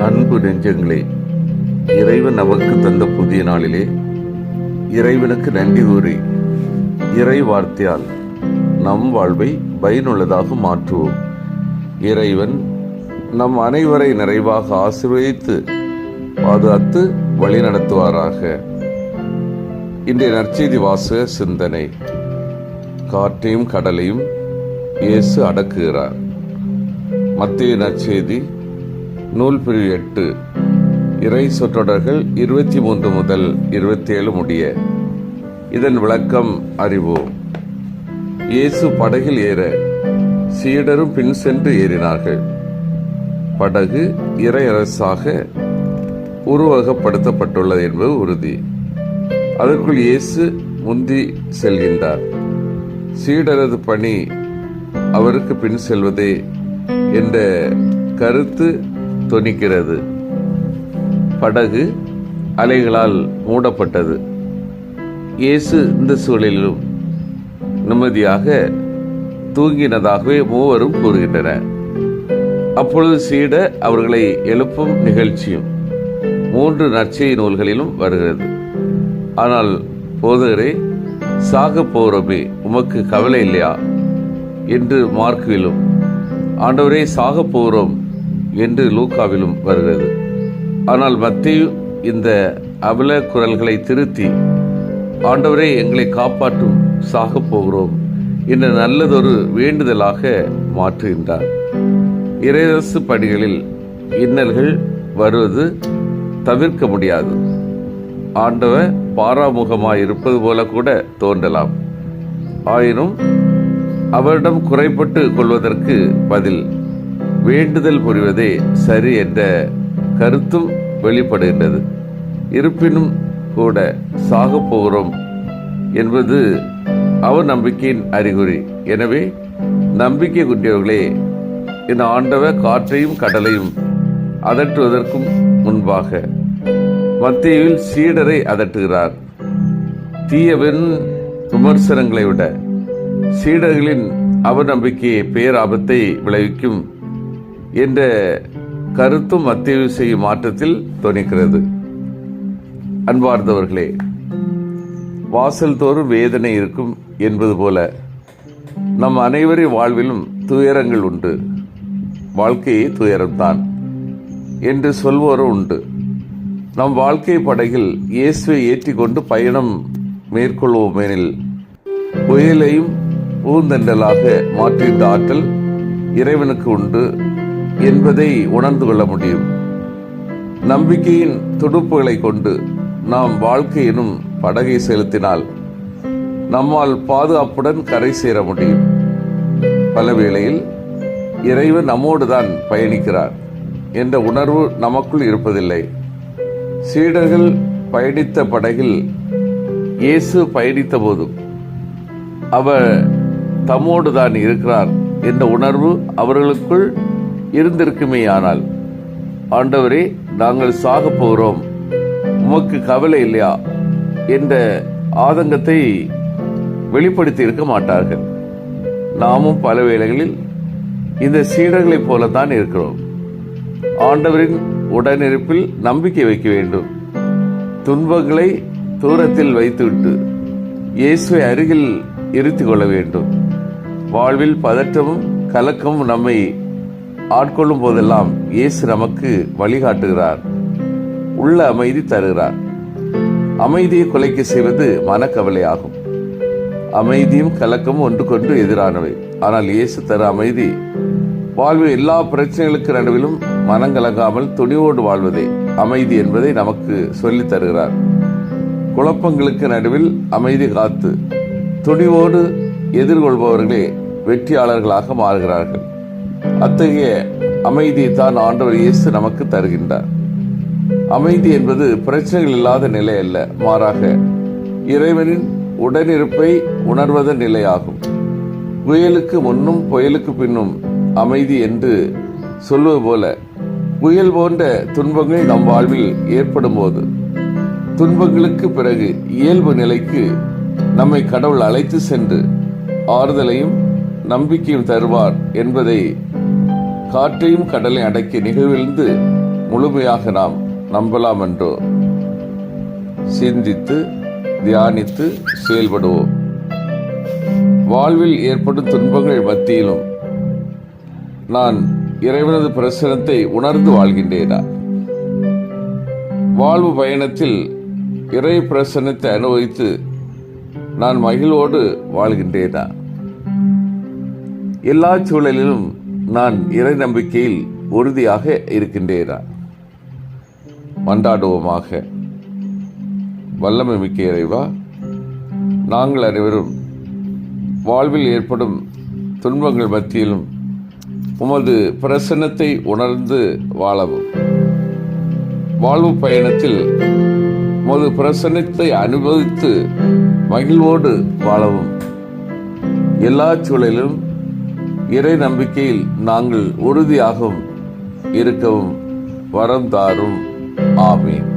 அன்பு நெஞ்சங்களே இறைவன் நமக்கு தந்த புதிய நாளிலே இறைவனுக்கு நன்றி கூறி இறை வார்த்தையால் நம் வாழ்வை பயனுள்ளதாக மாற்றுவோம். இறைவன் நம் அனைவரை நிறைவாக ஆசீர்வதித்து பாதுகாத்து வழிநடத்துவாராக. இன்றைய நற்செய்தி வாசக சிந்தனை. காற்றையும் கடலையும் இயேசு அடக்குகிறார். மத்திய நற்செய்தி நூல் பிரிவு எட்டு. இறை சொற்றொடர்கள் இருபத்தி மூன்று முதல் இருபத்தி ஏழு முடிய. இதன் விளக்கம் அறிவோம் இயேசு படகில் ஏற சீடரும் பின் சென்று ஏறினார்கள். படகு இறையரசாக உருவகப்படுத்தப்பட்டுள்ளது என்பது உறுதி. அதற்குள் இயேசு முந்தி செல்கின்றார். சீடரது பணி அவருக்கு பின் செல்வதே என்ற கருத்து தொனிக்கிறது படகு அலைகளால் மூடப்பட்டது. இயேசு இந்த சூழலிலும் நிம்மதியாக தூங்கினதாகவே மூவரும் கூறுகின்றனர். அப்பொழுது சீட அவர்களை எழுப்பும் நிகழ்ச்சியும் மூன்று நற்செய்தி நூல்களிலும் வருகிறது. ஆனால் போதகரே சாக போகிறோமே உமக்கு கவலை இல்லையா? என்று மார்க்கிலும் ஆண்டவரே சாக போகிறோம் என்று லூக்காவிலும் வருகிறது. ஆனால் மத்திய இந்த அவல குரல்களை திருத்தி ஆண்டவரே எங்களை காப்பாற்றும் சாக போகிறோம். என்ற நல்லதொரு வேண்டுதலாக மாற்றுகின்றார். இறையரசு பணிகளில் இன்னல்கள் வருவது தவிர்க்க முடியாது. ஆண்டவர் பாராமுகமாய் இருப்பது போல கூட தோன்றலாம். ஆயினும் அவரிடம் குறைப்பட்டு கொள்வதற்கு பதில் வேண்டுதல் புரிவதே சரி என்ற கருத்தும் வெளிப்படுகின்றது. இருப்பினும் கூட சாக போகிறோம் என்பது அவர் நம்பிக்கையின் அறிகுறி. எனவே நம்பிக்கை குட்டியவர்களே இந்த ஆண்டவ காற்றையும் கடலையும் அதட்டுவதற்கும் முன்பாக மத்தியில் சீடரை அதட்டுகிறார். தீயவன் விமர்சனங்களை விட சீடர்களின் அவநம்பிக்கையை பேராபத்தை விளைவிக்கும் என்ற கருத்தும் மத்திய செய்யும் மாற்றத்தில் துணிக்கிறது அன்பார்ந்தவர்களே வாசல் தோறும் வேதனை இருக்கும் என்பது போல நம் அனைவரின் வாழ்விலும் துயரங்கள் உண்டு. வாழ்க்கையே துயரம்தான் என்று சொல்வோரும் உண்டு. நம் வாழ்க்கை படகில் இயேசுவை ஏற்றிக்கொண்டு பயணம் மேற்கொள்வோமெனில் புயலையும் பூந்தண்டலாக மாற்றின்ற ஆற்றல் இறைவனுக்கு உண்டு. என்பதை உணர்ந்து கொள்ள முடியும். நம்பிக்கையின் துடுப்புகளை கொண்டு நாம் வாழ்க்கை எனும் படகை செலுத்தினால் நம்மால் பாதுகாப்புடன் கரை சேர முடியும். பல வேளையில் இறைவன் நம்மோடு தான் பயணிக்கிறார் என்ற உணர்வு நமக்குள் இருப்பதில்லை. சீடர்கள் பயணித்த படகில் இயேசு பயணித்த போதும் அவர் தம்மோடு தான் இருக்கிறார் என்ற உணர்வு அவர்களுக்குள் இருந்திருக்குமே ஆனால். ஆண்டவரே நாங்கள் சாக போகிறோம். உமக்கு கவலை இல்லையா? என்ற ஆதங்கத்தை வெளிப்படுத்தி இருக்க மாட்டார்கள். நாமும் பல வேளைகளில் இந்த சீடர்களைப் போலத்தான் இருக்கிறோம். ஆண்டவரின் உடனிருப்பில் நம்பிக்கை வைக்க வேண்டும். துன்பங்களை தூரத்தில் வைத்துவிட்டு இயேசுவை அருகில் இருத்திக் கொள்ள வேண்டும். வாழ்வில் பதற்றமும் கலக்கமும் நம்மை ஆட்கொள்ளும் போதெல்லாம் இயேசு நமக்கு வழிகாட்டுகிறார் உள்ள அமைதி தருகிறார். அமைதியை குலைக்க செய்வது மனக்கவலையாகும். அமைதியும் கலக்கமும் ஒன்றுக்கொன்று எதிரானவை. ஆனால் இயேசு தர அமைதி வாழ்வில் எல்லா பிரச்சனைகளுக்கு நடுவிலும் மனங்கலங்காமல் துணிவோடு வாழ்வதே அமைதி என்பதை நமக்கு சொல்லித் தருகிறார். குழப்பங்களுக்கு நடுவில் அமைதி காத்து துணிவோடு எதிர்கொள்பவர்களே வெற்றியாளர்களாக மாறுகிறார்கள். அத்தகைய அமைதியை தான் ஆண்டவர் இயேசு நமக்கு தருகின்றார். அமைதி என்பது பிரச்சனைகள் இல்லாத நிலை அல்ல மாறாக இறைவனின் உடனிருப்பை உணர்வதன் நிலையாகும். புயலுக்கு முன்னும் புயலுக்கு பின்னும் அமைதி என்று சொல்வது போல புயல் போன்ற துன்பங்கள் நம் வாழ்வில் ஏற்படும் போது துன்பங்களுக்கு பிறகு இயல்பு நிலைக்கு நம்மை கடவுள் அழைத்து சென்று ஆறுதலையும் நம்பிக்கையும் தருவார் என்பதை காற்றையும் கடலை அடக்கிய நிகழ்விலிருந்து முழுமையாக நாம் நம்பலாம் என்றோ. சிந்தித்து தியானித்து செயல்படுவோம். வாழ்வில் ஏற்படும் துன்பங்கள் மத்தியிலும் நான் இறைவனது பிரசனத்தை உணர்ந்து வாழ்கின்றேனா? வாழ்வு பயணத்தில் இறை பிரசனத்தை அனுபவித்து நான் மகிழ்வோடு வாழ்கின்றேனா? எல்லா சூழலிலும் நான் இறை நம்பிக்கையில் உறுதியாக இருக்கின்றேனா? மன்றாடுவோமாக. வல்லமை மிக்க இறைவா நாங்கள் அனைவரும் வாழ்வில் ஏற்படும் துன்பங்கள் மத்தியிலும் உமது பிரசன்னத்தை உணர்ந்து வாழவும். வாழ்வு பயணத்தில் உமது பிரசன்னத்தை அனுபவித்து மகிழ்வோடு வாழவும். எல்லா சூழலிலும் இறை நம்பிக்கையில் நாங்கள் உறுதியாகவும் இருக்கவும் வரம் தாரும். ஆமீன்.